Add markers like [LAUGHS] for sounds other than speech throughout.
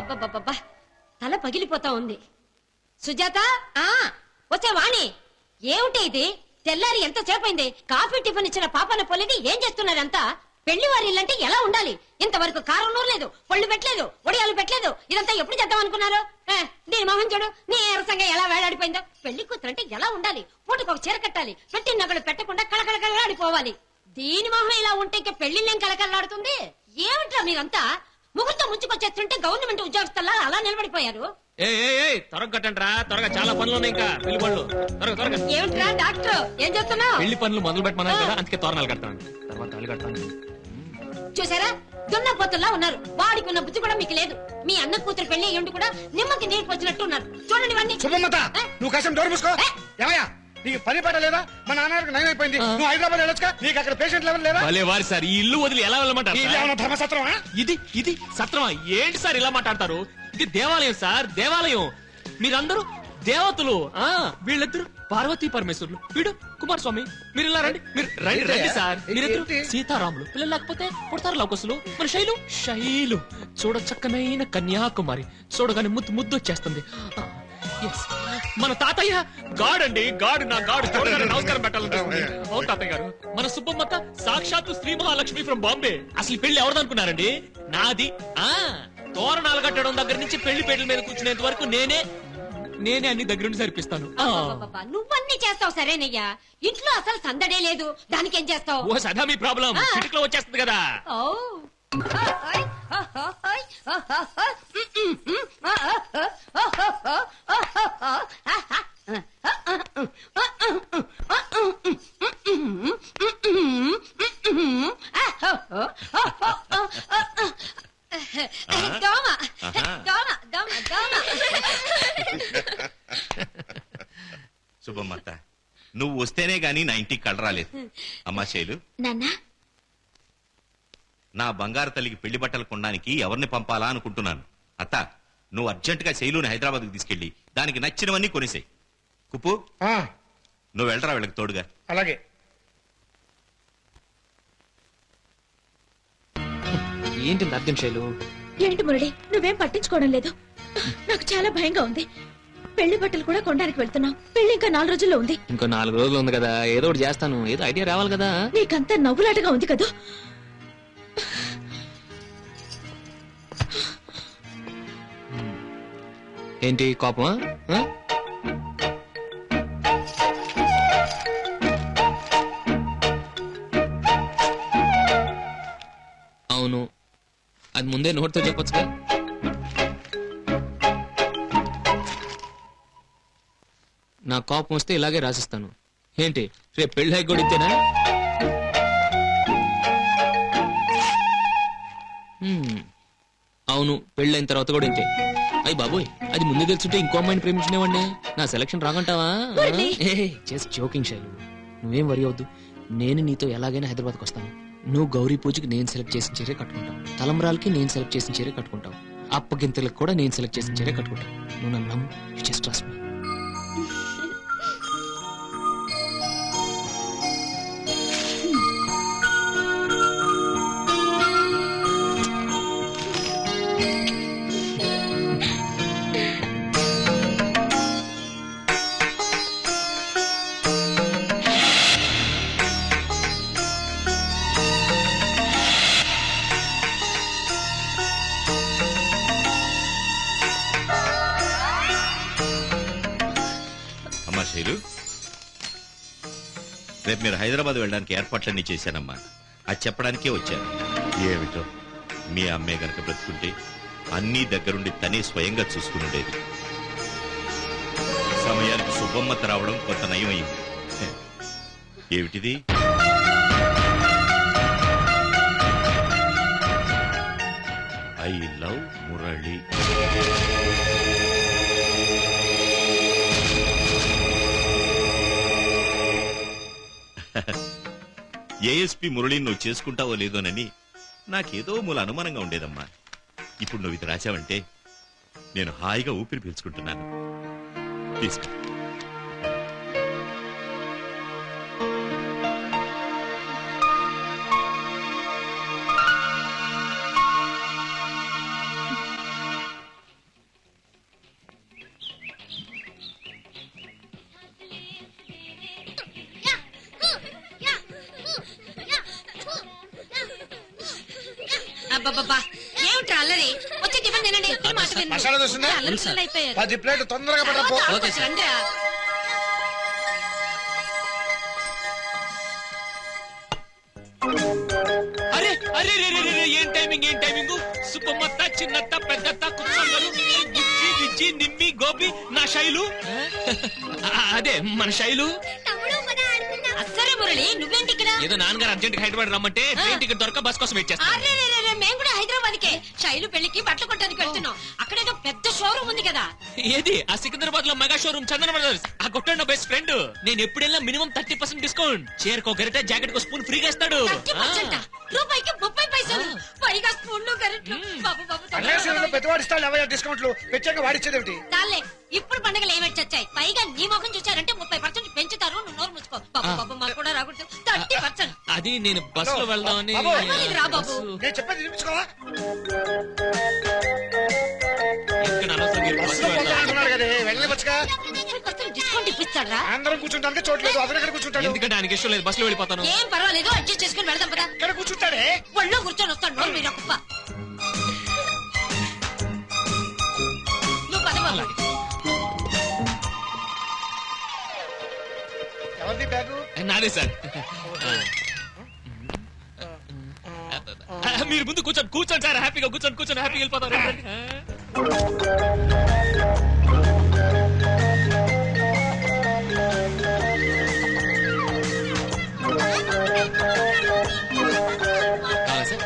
అబ్బబ్బబ్బబ్బా. తల పగిలిపోతా ఉంది. సుజాత? ఆ వచ్చే వాణి. ఏమిటి ఇది? తెల్లారి ఎంత సేపైంది? కాఫీ టిఫిన్ ఇచ్చిన పాపన పొలిది ఏం చేస్తున్నారంతా పెళ్ళి వారి ఇల్లంటే ఎలా ఉండాలి? ఇంతవరకు కారం నూరలేదు పళ్ళు పెట్టలేదు ఒడియాలు పెట్టలేదు. ఇదంతా ఎప్పుడు చేద్దాం అనుకున్నారు? దీని మొహం చూడు. నీ రసంగా ఎలా వేలాడిపోయిందో. పెళ్ళి కూతురు అంటే ఎలా ఉండాలి? పూటకు ఒక చీర కట్టాలి. పెట్టి నగలు పెట్టకుండా కళకళకళలాడిపోవాలి. దీని మొహం ఇలా ఉంటే ఇంక పెళ్ళిళ్ళేం కళకళలాడుతుంది? ఏమిట్రా మీరంతా? ముహూర్తం ముంచుకొచ్చేస్తుంటే గవర్నమెంట్ ఉద్యోగస్తుల్లా అలా నిలబడిపోయారు. ఏ ఏ ఏ త్వరగా కట్టండి రా త్వరగా చాలా పనులు ఉన్నాయి ఇంకా. పెళ్ళి పనులు. త్వరగా త్వరగా. ఏమిట్రా డాక్టర్? ఏం చేస్తున్నావు? పెళ్ళి పనులు మొదలు పెట్టమన్నారు కదా అందుకే తోరణాలు కడతాను తర్వాత తాళి కడతాను చూసారా? దున్నపోతుల్లా ఉన్నారు. వాడికి ఉన్న బుద్ధి కూడా మీకు లేదు. మీ అన్న కూతురు పెళ్ళి కూడా నిమ్మకి నీరు వచ్చినట్టు ఉన్నారు. చూడండి ఇవన్నీ. శుభమ్మత? నువ్వు డోర్ మూసుకో? ఏమయ్యా? నీకు పని పాట లేదా? మా నాన్నగారికి నయం అయిపోయింది. నువ్వు హైదరాబాద్ వెళ్ళొచ్చుగా? నీకు అక్కడ పేషెంట్ లెవెల్ లేదా? భలే వారి సార్ ఈ ఇల్లు వదిలి ఎలా వెళ్ళమంటారు ఇది సార్? ఏమన్నా ధర్మసత్రమా ఇది ఇది సత్రమా? ఏంటి సార్ ఇలా మాట్లాడతారు? ఇది దేవాలయం సార్ దేవాలయం. మీరందరూ దేవతలు ఆ వీళ్ళిద్దరు పార్వతీ పరమేశ్వరులు. వీడు కుమారస్వామి. మీరు ఇలా రండి. మీరు రండి రండి సార్. మీరిద్దరు ఏంటి? సీతారాములు. పిల్లలు లేకపోతే పుడతారు లవకుశులు మన శైలు? శైలు. చూడ చక్కనైన కన్యాకుమారి. చూడగానే ముద్దు ముద్దు వచ్చేస్తుంది. ఆ, yes. మన తాతయ్య గాడ్ అండి గాడ్ నా గాడ్ చూడగానే [LAUGHS] నమస్కారం పెట్టాలనిపిస్తుంది అవును తాతయ్య గారు. మన సుబ్బమ్మక్క సాక్షాత్తు శ్రీ మహాలక్ష్మి ఫ్రం బాంబే. అసలు పెళ్ళి ఎవరిదనుకున్నారండి? నాది. ఆ తోరణాలు కట్టడం దగ్గర నుంచి పెళ్ళి పెళ్ళి మీద కూర్చునేంత వరకు నేనే నేనే అన్ని దగ్గర నుండి సరిపిస్తాను. అబ్బబ్బబ్బా, నువ్వన్నీ చేస్తావు సరేనయ్యా. ఇంట్లో అసలు సందడే లేదు. దానికేం చేస్తావు? ఓ సదా మీ ప్రాబ్లం. చిటికలో వచ్చేస్తుంది కదా. ఓ. శుభమ్మత్త నువ్వు వస్తేనే గాని నా ఇంటికి కళ రాలేదు. అమ్మా శైలు. నాన్న. నా బంగారు తల్లికి పెళ్ళి బట్టలు కొనడానికి ఎవరిని పంపాలా అనుకుంటున్నాను. అత్త నువ్వు అర్జెంటుగా శైలుని హైదరాబాద్కి తీసుకెళ్ళి దానికి నచ్చినవన్నీ కొనిసాయి. కుప్పు ఆ, నువ్వు వెళ్ళరా వీళ్ళకి తోడుగా? అలాగే. ఏంటి అర్థం శైలు? ఏంటి మురళి నువ్వేం పట్టించుకోవడం లేదు. నాకు చాలా భయంగా ఉంది. పెళ్ళి బట్టలు కూడా కొనడానికి వెళ్తున్నాం. పెళ్ళి ఇంకా నాలుగు రోజుల్లో ఉంది. ఇంకో నాలుగు రోజులు ఉంది కదా ఏదో ఒకటి చేస్తాను. ఏదో ఐడియా రావాలి కదా. నీకంతా నవ్వులాటగా ఉంది కదా? ఏంటి కోపమా? ఆ? అవును. అది ముందే నోటితో చెప్పొచ్చుగా. నా కోపం వస్తే ఇలాగే రాసిస్తాను. ఏంటి రేపు పెళ్ళి కూడా హ్మ్. అవును పెళ్ళైన తర్వాత కూడా ఇంతే. అయ్యి బాబోయ్ అది ముందే తెలుసుంటే ఇంకో అమ్మాయిని ప్రేమించినవాడిని నా సెలక్షన్ రాగంటావా? Just joking Shailu. నువ్వేం వరి అవద్దు నేను నీతో ఎలాగైనా హైదరాబాద్కి వస్తాను. నువ్వు గౌరీ పూజకి నేను సెలెక్ట్ చేసిన చీరే కట్టుకుంటావు. తలంబ్రాలకి నేను సెలెక్ట్ చేసిన చీరే కట్టుకుంటావు. అప్పగింతలకు కూడా నేను సెలెక్ట్ చేసిన చీరే కట్టుకుంటావు. నువ్వు నన్ను నమ్ము. జస్ట్ ట్రస్ట్ మీ మీరు హైదరాబాద్ వెళ్ళడానికి ఏర్పాట్లన్నీ చేశానమ్మా. అది చెప్పడానికే వచ్చాను. ఏమిటో? మీ అమ్మే గనక బ్రతుకుంటే అన్నీ దగ్గరుండి తనే స్వయంగా చూసుకుని ఉండేది సమయానికి సుబ్బమ్మత రావడం కొంత నయం అయింది ఏమిటిది? I love Murali. ఏఎస్పి మురళిని నువ్వు చేసుకుంటావో లేదోనని నాకేదో మూల అనుమానంగా ఉండేదమ్మా. ఇప్పుడు నువ్వు ఇది రాశావంటే నేను హాయిగా ఊపిరి పీల్చుకుంటున్నాను. తీసుకో వచ్చి టిఫిన్ తినండి. ఈ మాట విను. మసాలా దోశ ఉందా? అల్లరి పిల్లలు అయిపోయారు. పది ప్లేట్ తొందరగా పడపో తర్వాత రండిరా. అరే అరే రే రే రే రే, ఏం టైమింగ్ ఏం టైమింగ్ సుబ్బమ్మత్త చిన్నత్త పెద్దత్త కుచ్చమ్మలు బుజ్జి గిజ్జి నిమ్మి గోపి నా శైలు. [LAUGHS] ఆ, అదే మన శైలు. అస్సరే మురళి నువ్వేంటి ఇక్కడ? ఏదో నాన్నగారు అర్జెంట్ హైదరాబాద్ రమ్మంటే ట్రైన్ టికెట్ దొరక బస్ కోసం వెయిట్ చేస్తాను. అరే రే, రే, రే, మేము కూడా హైదరాబాద్ కే శైలు పెళ్ళికి బట్టలు కొట్టడానికి వెళ్తున్నాం. అక్కడేదో పెద్ద షోరూమ్ ఉంది కదా. ఏది? ఆ సికింద్రాబాద్లో మెగా షోరూమ్ చందన బ్రదర్స్ ఆ కొట్టండి నా బెస్ట్ ఫ్రెండ్ నేను ఎప్పుడెళ్ళా మినిమం థర్టీ పర్సెంట్ డిస్కౌంట్. చీరకు గరిట జాకెట్కు స్పూన్ ఫ్రీగా ఇస్తాడు. థర్టీ పర్సెంట్ రూపాయికి ముప్పై పైసలు. పైగా స్పూన్లు గరిట్లు. బాబు బాబు డిస్కౌంట్లు ప్రత్యేకంగా వాడిచ్చేది ఏమిటి చాలే ఇప్పుడు పండగలు ఏమేటి చచ్చాయి? పైగా నీ ముఖం చూసారంటే ముప్పై పర్సెంట్ పెంచుతారు. నువ్వు నోరు ముచ్చుకో బాబు బాబు మాకు కూడా రాకూడదు. Thirty percent. అది నేను బస్లో వెళ్దామని బాబు, రా బాబు. బస్సు- నేను చెప్పేది వినిపించుకోవా? మీరు వెళ్దాం? అంటున్నాడు కదా వెళ్ళవచ్చుగా డిస్కౌంట్ ఇప్పిస్తారా అందరం కూర్చుంటానికి చోట్లేదు అతను ఎక్కడ కూర్చుంటాడు? ఎందుకంటే ఆయనకి ఇష్టం లేదు వెళ్ళిపోతాను. ఏం పర్వాలేదు అడ్జస్ట్ చేసుకుని వెళ్దాం కదా ఇక్కడ కూర్చుంటాడే? ఒళ్ళో కూర్చొని వస్తాడు నోరు మీరు కుప్ప. ఎవరిది బ్యాగు నాదే సార్. మీరు ముందు కూర్చోండి కూర్చోండి సార్. హ్యాపీగా కూర్చోండి కూర్చొని హ్యాపీగా వెళ్ళిపోతారు. కావాలా సార్.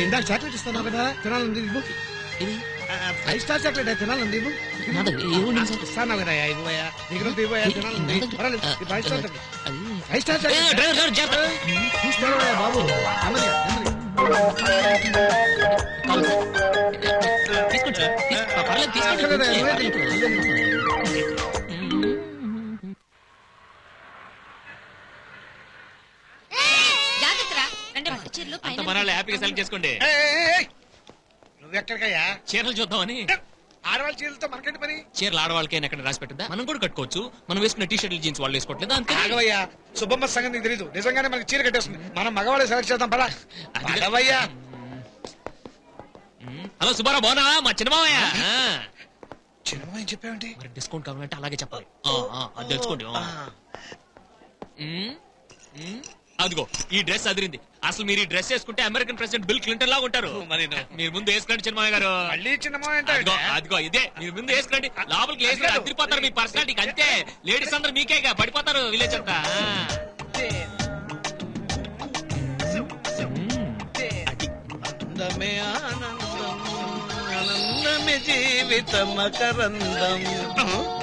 ఇందాక చాక్లెట్ ఇస్తాను కదా తినాలంది ఇవ్వు ఫైవ్ స్టార్ చాక్లెట్ తినాలంది ఇవ్వు? ఇస్తాను కదా ఇవ్వయా దగ్గర ఇవ్వయా తినాలంది పర్వాలేదు ఈ five star chocolate five star బాబు? పర్లేదు, తీసుకోండి. అక్కర్లేదా, నువ్వే తిను, నువ్వే తిను. జాగ్రత్త రెండు పట్టు మనాళ్ళు హ్యాపీగా సెలెక్ట్ చేసుకోండి. చీరలు చూద్దామని. ఆడవాళ్ళ చీరలతో మనకంటి పని? చీరలు ఆడవాళ్ళకి ఎక్కడ రాసి పెట్టిందా మనం కూడా కట్టుకోవచ్చు. మనం వేసుకున్న టీ షర్ట్లు జీన్స్ వాళ్ళు వేసుకోవట్లేదు? అంతే. రాఘవయ్యా సుబ్బమ్మ సంగతి నీకు తెలీదు. నిజంగానే మనకి చీర కట్టేస్తుంది. మనం మగవాళ్ళే సెలెక్ట్ చేద్దాం పదా. రాఘవయ్యా హలో సుబ్బారావు బాగున్నా మా చిన్నమావయ్య ఏం చెప్పావేంటి? మరి డిస్కౌంట్ కావాలంటే అలాగే చెప్పాలి. తెలుసుకోండి. అదిగో ఈ డ్రెస్ అదిరింది. అసలు మీరు ఈ డ్రెస్ వేసుకుంటే అమెరికన్ ప్రెసిడెంట్ బిల్ క్లింటన్ లాగా ఉంటారు. మీరు ముందు వేసుకోండి చిన్నమాయ గారు. మళ్ళీ అదిగో అదిగో ఇదే. మీరు ముందు వేసుకోండి. లోపలికి వేసుకుని అదిరిపోతారు మీ పర్సనాలిటీకి అంతే. లేడీస్ అందరూ మీకేగా పడిపోతారు విలేజ్ అంతా. ఆ. ఆనందమే ఆనందం ఆనందమే జీవితమకరందం. సిగ్గులేదా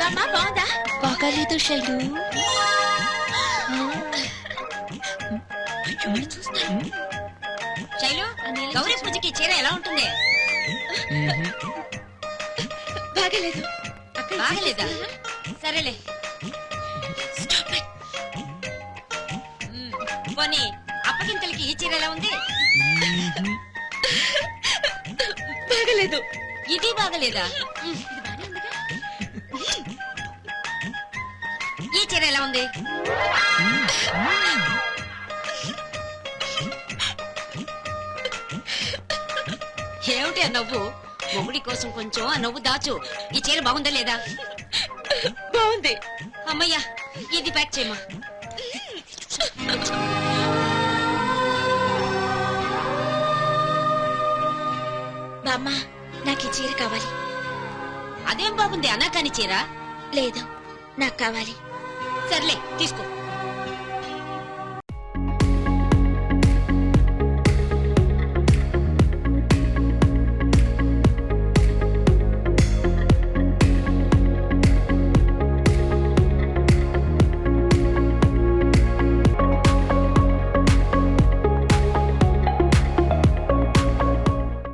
బామ్మా బాగుందా బాగాలేదు శైలు శైలు గౌరీ పూజకి చీర ఎలా ఉంటుంది? బాగాలేదు. బాగలేదా? సరేలే. పోనీ అప్పగింతలకి ఈ చీర ఎలా ఉంది? బాగలేదు. ఇది బాగలేదా? ఈ చీర ఎలా ఉంది? ఏమిటి నవ్వు? మొగుడి కోసం కొంచెం ఆ నవ్వు దాచు. ఈ చీర బాగుందా లేదా? బాగుంది. అమ్మయ్యా ఇది ప్యాక్ చేయమా? బామ్మ నాకు ఈ చీర కావాలి. అదేం బాగుంది? అనాకాని చీర? లేదు నాకు కావాలి. సర్లే తీసుకో.